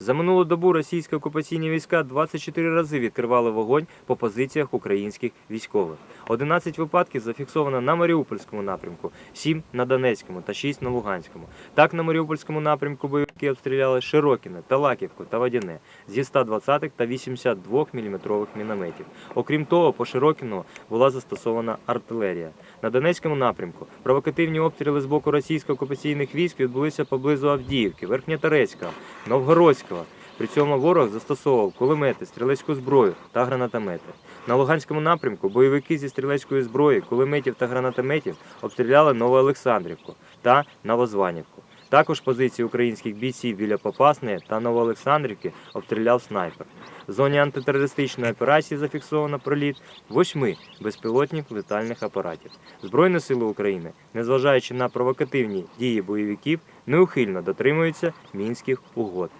За минулу добу російські окупаційні війська 24 рази відкривали вогонь по позиціях українських військових. 11 випадків зафіксовано на Маріупольському напрямку, 7 на Донецькому та 6 на Луганському. Так на Маріупольському напрямку бойовики обстріляли Широкіне, Талаківку та Водяне зі 120 та 82 мм мінометів. Окрім того, по Широкіну була застосована артилерія. На Донецькому напрямку провокативні обстріли з боку російсько-окупаційних військ відбулися поблизу Авдіївки, Верхньоторецька, Новгородського. При цьому ворог застосовував кулемети, стрілецьку зброю та гранатомети. На Луганському напрямку бойовики зі стрілецької зброї, кулеметів та гранатометів обстріляли Новоолександрівку та Новозванівку. Також позиції українських бійців біля Попасної та Новоолександрівки обстріляв снайпер. В зоні антитерористичної операції зафіксовано проліт восьми безпілотних летальних апаратів. Збройні сили України, незважаючи на провокативні дії бойовиків, неухильно дотримуються мінських угод.